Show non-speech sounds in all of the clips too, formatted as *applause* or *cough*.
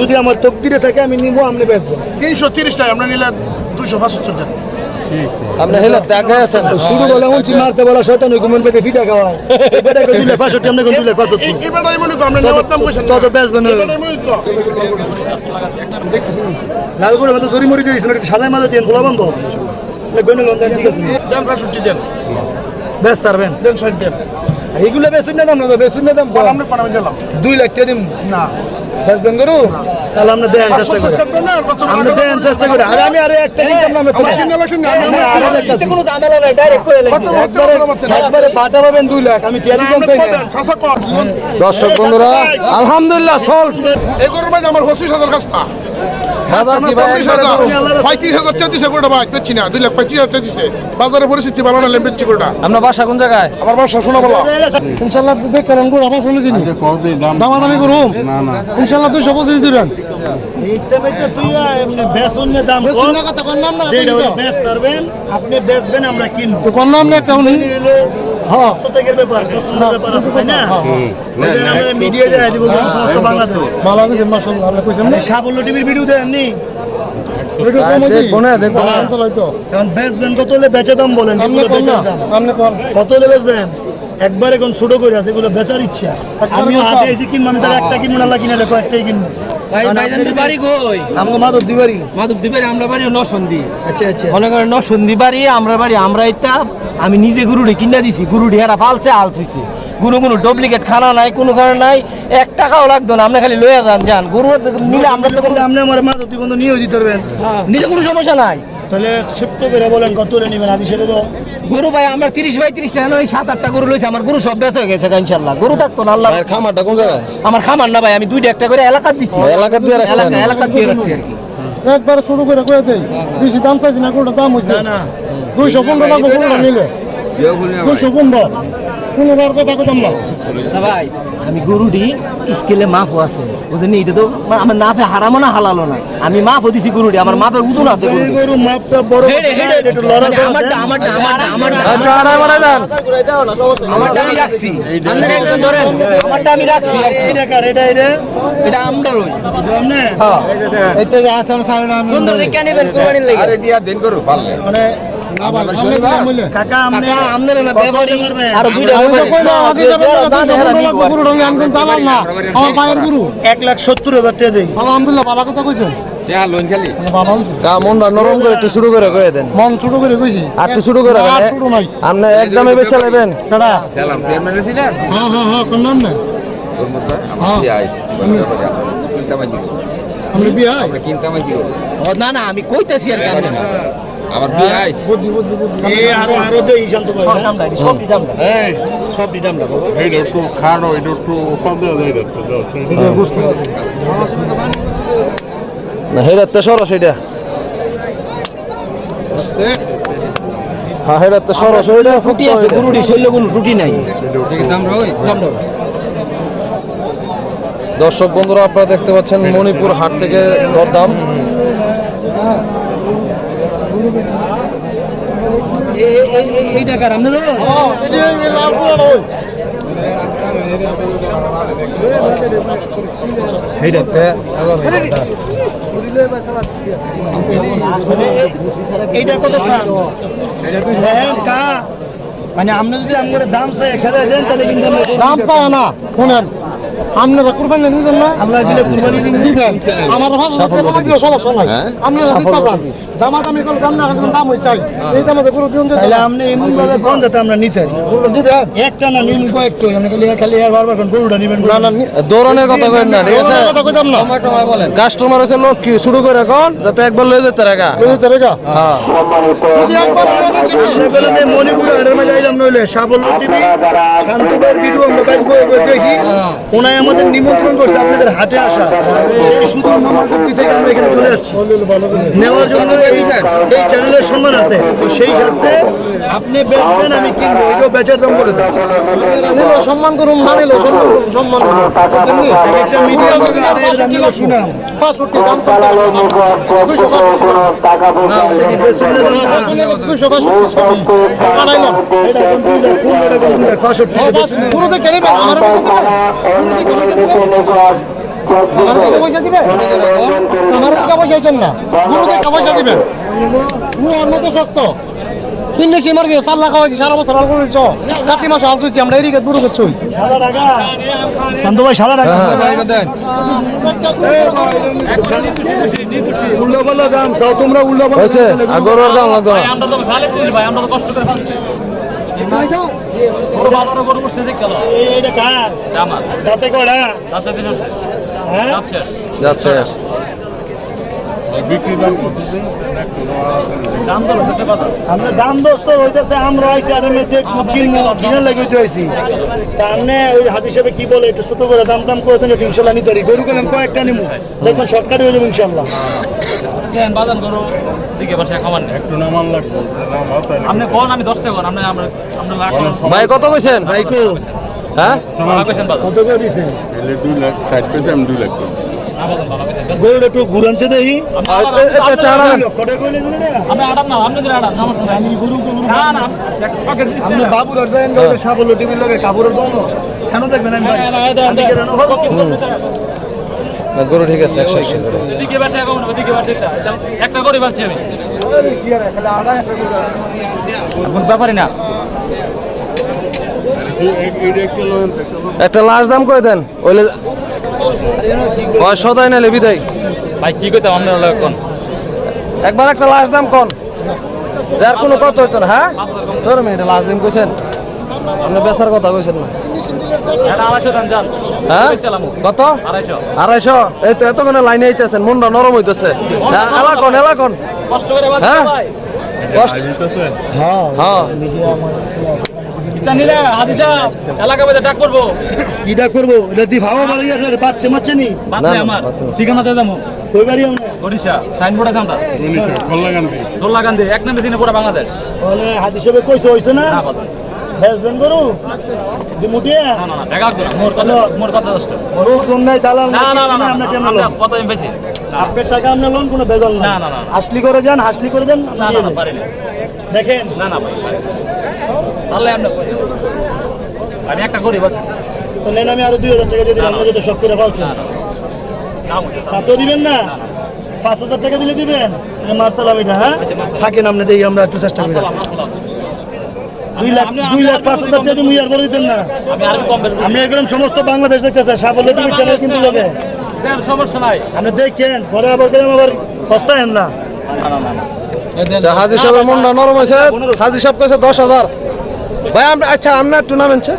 যদি আমার তকদিরে থাকে আমি নিবো আপনি বেচবেন তিনশো তিরিশ টাকা আমরা নিলে দুইশো পঁচাত্তর দেন। আপনি হেলে টাকা আছেন। শুরু বলে উঁচি মারতে বলা শয়তান ওই ঘুমন পেতে ফিটা খাওয়ায়। *laughs* এটা করে দিলে পাঁচষট্টি আপনি করে দিলে মনে আমরা নেওয়ার দাম কইছেন তত বেচবেন কর। মতো জরি মরি একটু সাদাই মাঝে দিয়ে খোলা বন্ধ। গনে লন্ডন ঠিক আছে। দেন পঁয়ষট্টি দেন। বেচ তারবেন দেন ষাট দেন। আর বেচুন না দাম না বেচুন না দাম বল আমরা কোন আমি দিলাম। লাখ টাকা দিন না। বেচবেন করু। তাহলে আমরা দেন চেষ্টা করি। না কত আমরা দেন চেষ্টা করি। আর আমি আরে একটা কিনতাম না আমরা আছে না আমি দেখতাছি। কোনো ঝামেলা নাই ডাইরেক্ট করে একবারে বাটা পাবেন 2 লাখ। আমি টিয়ারি কম চাই না। দর্শক বন্ধুরা আলহামদুলিল্লাহ সলভ এই মাঝে আমার পঁচিশ হাজার হাজার পঁয়ত্রিশ হাজার কোটা ভাই বেচছি না। দুই লাখ পঁয়ত্রিশ হাজার তেত্রিশে বাজারে পরিস্থিতি ভালো না বেচছি কোটা। আপনার বাসা কোন জায়গায়? আমার বাসা শোনা বলো ইনশাআল্লাহ দেখ করেন গুড় আবার শুনে জিনি দামা দামি করুম। ইনশাআল্লাহ দুইশো পঁচিশ দিবেন। আপনি বেচবেন আমরা কিনবো। কোন নাম না একটা উনি হ্যাঁ মিডিয়া যায় দিব সমস্ত বাংলাদেশ। বাংলাদেশের মাসাল্লাহ আপনি কইছেন না? সাবল্য টিভির ভিডিও দেন নি? ভিডিও কম হইছে দেখব না দেখব না। কারণ বেচবেন কত হলে বেচে দাম বলেন? যেগুলো বেচার দাম। কত হলে বেচবেন একবার এখন ছোট করে আছে এগুলো বেচার ইচ্ছা। আমিও হাতে এসে কিনবো আমি তার একটা কিনবো না কিনে লেখো একটাই কিনবো। ভাই বাড়ি কই? মাধব আমরা বাড়ি নসন্দি আচ্ছা আচ্ছা। মনে করেন নসন্দি বাড়ি আমরা বাড়ি আমরা এটা আমি নিজে গুরুডি কিনা দিছি গুরুডি হেরা ফালছে আল ছুইছে কোনো কোনো ডুপ্লিকেট খানা নাই কোনো কারণ নাই এক টাকাও লাগতো না আপনি খালি লইয়া যান যান। গরু নিলে আমরা তো আপনি আমার মাদক দিবন্ধ নিয়েও দিতে পারবেন। নিজে কোনো সমস্যা নাই। তাহলে ছোট্ট করে বলেন কত নেবেন? আদি সেটা তো গরু ভাই আমরা তিরিশ বাই তিরিশ টাকা ওই সাত আটটা গরু রয়েছে আমার গরু সব বেঁচে গেছে ইনশাল্লাহ গরু থাকতো না আল্লাহ খামারটা কোন জায়গায়? আমার খামার না ভাই আমি দুইটা একটা করে এলাকার দিচ্ছি এলাকার দিয়ে রাখছি এলাকা এলাকার দিয়ে রাখছি আর কি। একবার শুরু করে কয়ে দেই বেশি দাম চাইছি না কোনটা দাম হয়েছে না দুইশো পনেরো না কোনটা নিলে? দুইশো পনেরো। পনেরোর কথা কইতাম না আচ্ছা ভাই আমি গরুটি স্কেলে মাপও আছে বুঝলেন এটা তো মানে আমার নাফে হারামো না হালালো না আমি মাপও দিছি গরুটি আমার মাপের উদুন আছে গরু মাপটা বড় হেডে হেডে একটু লড়া মানে আমারটা আমারটা আমারটা আমারটা আচ্ছা, আমারটা আমি রাখছি আমারটা আমি রাখছি। এটা কার এটা এটা এটা আমরার ওই সামনে এতে যে আছে সাড়ে না সুন্দর দেখে নেবেন কুরবানির লাগি আরে দিয়া দিন করো পারলে মানে কাকা না আর দুইটা না। আমার পায়ের গুরু। লাখ হাজার টাকা দেই। আলহামদুলিল্লাহ কথা কইছেন নরম করে একটু শুরু করে কয়ে দেন। মন করে কইছি। আর একটু শুরু করে আপনি একদমে বেচে নেবেন সালাম চেয়ারম্যান ছিলেন? হ্যাঁ হ্যাঁ হ্যাঁ কোন নাম না? ওর মধ্যে। কিনতামাই দিব আপনি বিয়ে আমরা কিনতামাই না না আমি কইতাছি আর কি আপনি না। আমার বিয়ে বুঝছি বুঝছি বুঝছি। এই আরও আরও দেই শান্ত ভাই হ্যাঁ? এটি, দামটা বাবা। এটা একটু খানো এটা একটু সন্দেহ দাও না হেরাতে সরস এটা হ্যাঁ হেরাতে সরস ওইটা ফুটি আছে গরুটি শৈল কোনো ত্রুটি নাই। দর্শক বন্ধুরা আপনারা দেখতে পাচ্ছেন মণিপুর হাট থেকে দরদাম। এই- টাকার আপনারও? এইটা কত মানে আপনি যদি আমার দাম চাই এক হাজার দেন তাহলে কিন্তু দাম চায় না শুনেন। আপনারা কুরবানি দিবেন না? আমরা দিলে কুরবানি দিবেন। আমার ভাষা দিলে সমস্যা নাই। আপনারা দিতে পারেন। দামা দামি করে দাম না দাম হইছে। এই দামে তো গুরু দিন তাহলে আপনি এমন ভাবে কোন যাতে আমরা নিতে? গুরু দিবেন। একটা না নিন কয়েকটু আপনি খালি খালি আর বারবার কোন গরুটা নিবেন না না দৌড়ানোর কথা কইেন না ঠিক আছে? কথা কইতাম না। কাস্টমার আছে লোক কি শুরু করে এখন যাতে একবার লয়ে যেতে রাখা বুঝতে রেগা? হ্যাঁ। যদি একবার লয়ে মণিপুর হাটের মাঝে আইলাম নইলে টিভি শান্তবার ভিডিও আমরা বয়ে দেখি। ওনাই আমাদের নিমন্ত্রণ করছে আপনাদের হাটে আসা। সেই শুধু মামাগুপ্তি থেকে আমরা এখানে চলে আসছি। নেওয়ার জন্য এই চ্যানেলের সম্মানার্থে তো সেই সাথে আপনি বেচবেন আমি কিনবো এটাও বেচার দাম করে দেবো। সম্মান করুন না নিল সম্মান করুন সম্মান করুন। একটা মিডিয়া শুনাম দাম আমার টাকা পয়সা দিবেন আমার টাকা পয়সা দিবেন না। গুরু টাকা পয়সা দিবেন। ও ওর মতো শক্ত? তিন দেশে মার গিয়ে চার লাখ হয়েছে সারা বছর আল করেছ কাতি মাসে আল চলছি আমরা এদিকে দূর করছি শান্ত ভাই সারা রাখা। উল্লো দাম চাও তোমরা উল্লো বলো হয়েছে আর গরুর দাম লাগতো আমরা তো ভালো করি ভাই আমরা তো কষ্ট করে ফেলছি গরু ভালো গরু বসতে দেখতে এটা কার? আমার দাঁতে কড়া তাতে দিন হ্যাঁ? আচ্ছা যাচ্ছে বিক্রি দাম কত? দাম তো হচ্ছে বাজার। আমরা দাম দোস্ত হইতেছে আমরা আইছি আর আমি দেখব কিনবো কিনে লাগিয়ে আইছি। তা ওই হাত হিসেবে কি বলে একটু ছোট করে দাম দাম করে ইনশাল্লাহ নিতে পারি। গরু কেন কয়েকটা নিমু। দেখবেন শর্টকাটে হয়ে যাবে ইনশাল্লাহ। দেন গরু দিকে বসে খাবার একটু নামান লাগবে। নাম আছে আপনি কোন আমি দশ কোন আপনি আমরা আমরা ভাই কত কইছেন? ভাইকো হ্যাঁ? কত করে দিছেন? লাখ ষাট পয়সা আমি দুই লাখ না গরুটা একটু ঘুরানছে দেখি। কইলে গেলে না? আমি আড়াম না আপনি না না। বাবুর গরুটা সাবল টিভির লগে কাপড়ের দোনো কেন দেখবেন না, গরু ঠিক আছে একশো একশো করে। এদিকে বাসে এখন ওদিকে বাসে একটা করে বাঁচছি আমি। ব্যাপারই না। একটা লাশ দাম করে দেন? ওইলে ওই সদাই নালে বিদায়? ভাই কি কইতাম আপনারা এখন? একবার একটা লাশ দাম কোন। যার কোনো কত হইতো না হ্যাঁ? ধরুন এটা লাশ দাম কইছেন। আপনি বেচার কথা কইছেন না। হ্যাঁ? কত? আড়াইশো। এই তো এতক্ষণে লাইনে আইতেছেন মনটা নরম হইতেছে। হ্যাঁ, এলাকন এলাকন। হ্যাঁ? হ্যাঁ। এটা নিলে হাদি সাহেব ডাক করব। কিটা করব? এটা দি ভাবা বাড়ি আছে বাচ্চা মাচ্ছে নি? না, আমার। ঠিকানা দিয়ে যাব। কই বাড়ি আমরা? ওড়িশা সাইনবোর্ড আছে আমরা। উনিশশো খোল্লাগান্দি এক নম্বর দিনে পুরো বাংলাদেশ। তাহলে হাত হিসেবে হইছে না? না বাদ বেচবেন গরু? দি না না না টাকা মোর কথা মোর কথা দশটা লোন নাই দালাল না না না না আমরা কেমন আমরা লোন কত আমি বেশি আপনার টাকা আপনার লোন কোনো বেজাল না না, না, না। হাসলি করে যান হাসলি করে যান না না না না। দেখেন। না না ভাই আমরা আমি একটা করি তো নেন আমি আরও দুই হাজার টাকা দিয়ে দিলাম আপনাকে তো সব করে ফেলছেন। তা তো দিবেন না? পাঁচ হাজার টাকা দিলে দিবেন? মার্শালাম এটা হ্যাঁ? থাকেন আপনি দেখি আমরা একটু চেষ্টা করি। দুই লাখ দুই লাখ পাঁচ হাজার টাকা মুই আর করে দিতেন না। আমি একদম সমস্ত বাংলাদেশ দেখতেছে সাফল্য টিভি চ্যানেল কিন্তু লোকে। সমস্যা নাই। আপনি দেখেন পরে আবার কেন আবার সস্তায় না। না আচ্ছা হাজি সাহেবের মনটা নরম হয়েছে। হাজি সাহেব কইছে দশ হাজার। ভাই আমরা আচ্ছা আপনার টুর্নামেন্ট নামেন ছে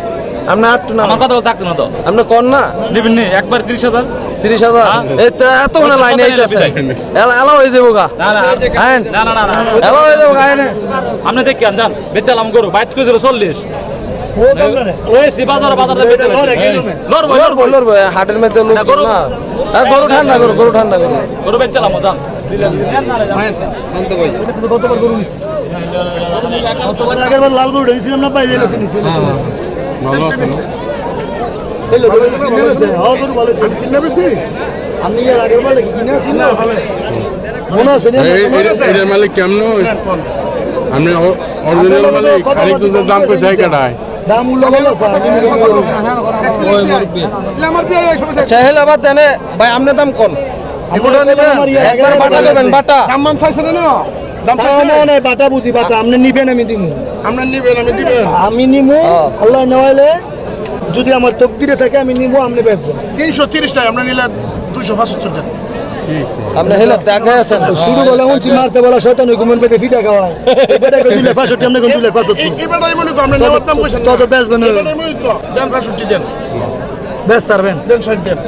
আপনার নাম আমার কথা থাকতো না তো আপনি কোন না নিবেন নি একবার তিরিশ হাজার তিরিশ হাজার এই তো এতক্ষণে লাইনে আইতেছে এলা হয়ে যাব গা না না আইন না না না না এলা হয়ে যাব আইনে আপনি যান বেচালাম গরু বাইট করে দিল চল্লিশ হাটের মধ্যে লোক না, গরু- না হ্যাঁ, গরু ঠান্ডা গরু গরু ঠান্ডা গরু গরু বেচালাম গরু আগের বার লাল গরু ঢেকেছিলাম না পাই না? কিনে বেছে হ্যাঁ গরু ভালো আছে। কিনে বেছি আমি এর আগের বার কিনে আছি না না? এটার মালিক কেমন? আপনি অরিজিনাল মালিক খারিক দুধের দাম কইছে এই কাটায়। দাম আমি নিয়ে গরু। আচ্ছা আবার দেনে। ভাই আপনি দাম কোন? বাটা নেবেন বাটা। দাম মান চাইছে না? দাম দাম মনে বাটা বুঝি বাটা আপনি নিবেন আমি দিমু। আমরা নিবেন আমি দিবেন। আমি নিমু। আল্লাহ নেওয়াইলে যদি আমার তকদিরে থাকে আমি নিমু আপনি বেচবেন তিনশো তিরিশ টাকা আমরা নিলে দুইশো পঁচাত্তর দেন আপনি হেলে ত্যাগে আছেন। শুরু বলে উঁচি মারতে বলা শয়তান ওই ঘুমেন পেটে ফিটা কই দিলে পাঁচশো আপনি কোন দিলে মনে আমরা নেওয়ার দাম কইছেন তত বেচবেন। মনে দাম দেন বেচ দেন ষাট দেন।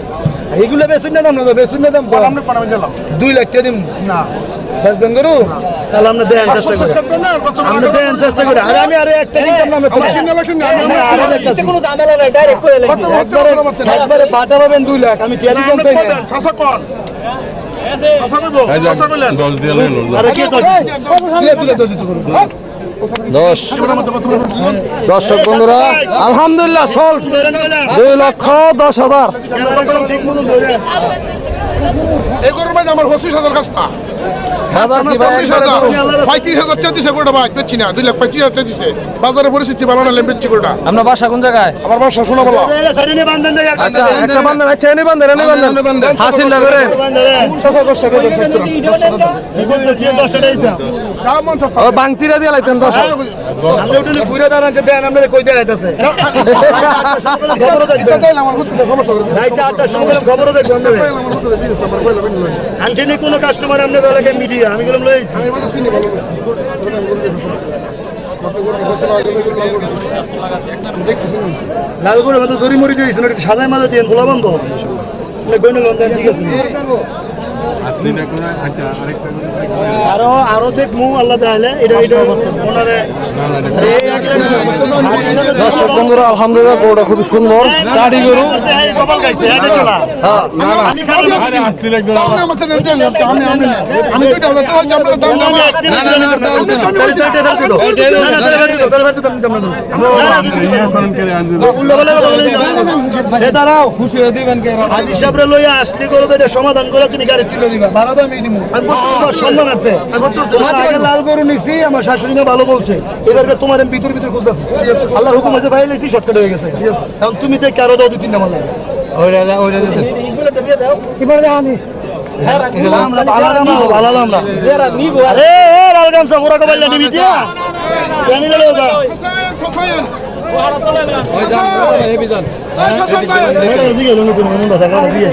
এইগুলো বেচুন না দাম না বেচুন না দাম বল আমরা কোন আমি দিলাম লাখ টাকা দিন না। বেচবেন গরু তাহলে দেন চেষ্টা করে দেন চেষ্টা করে আরে আমি আরে একটা আমার। কোনো ঝামেলা নাই ডাইরেক্ট করে কত একবারে বাটা পাবেন দুই লাখ আমি দিতাম চাই না শাসা কর শাসা কইবো এই যে শাসা কইলেন দশ দিয়ে লইলো আরে কে দোষ কে তুলে দোষিত করুন দশ এবার মতো কত বড় বলছিলেন? দর্শক বন্ধুরা আলহামদুলিল্লাহ সল দুই লক্ষ দশ হাজার মাঝে আমার পঁচিশ হাজার কাজটা বাজার পরিস্থিতি ভালো না বেচছি গোটা আপনার বাসা কোন জায়গায়? আমার বাসা শোনা বলো আচ্ছা একটা আচ্ছা এনে এনে হাসিল না বাংতিরা দিয়ে লাইতেন দশ দেন আপনারা কই আনছেনি কোনো কাস্টমার এলাকায় মিডিয়া আমি গেলাম লইছি লালগুড়ের মধ্যে জরি মরি দিয়েছেন একটু সাজায় মাঝে দিয়ে গোলাবন্ধ ঠিক আছে। আরও আরও দেখমু আল্লাহ তাহলে এটা এটা ওনারে দর্শক বন্ধুরা আলহামদুলিল্লাহ গরুটা খুবই সুন্দর দাড়ি গরু হ্যাঁ ইয়ে দাঁড়াও খুশি হয়ে দিবেন কে হাজি সাহেবরে লইয়া আসলি এটা সমাধান করে তুমি গাড়ি তুলে দিবা ভাড়া তো আমি আমি তোমার সম্মানার্থে। তোমার আগে লাল গরু নিছি আমার শাশুড়ি না ভালো বলছে। এবারকে তোমার আমি ভিতর ভিতর খুঁজতেছি। আল্লাহর হুকুম আছে ভাই লেছি শর্টকাট হয়ে গেছে। ঠিক আছে। এখন তুমি তো কারও দাও দুই তিনটা মাল লাগে। এবার দেখো আমি। আমরা ভালো আমরা ভালো আমরা। আরে এ লাল গামছা ওরা কবাইল নিবি যা জানি লও দা সাসায়ন সাসায়ন ওই মন কথা দিকে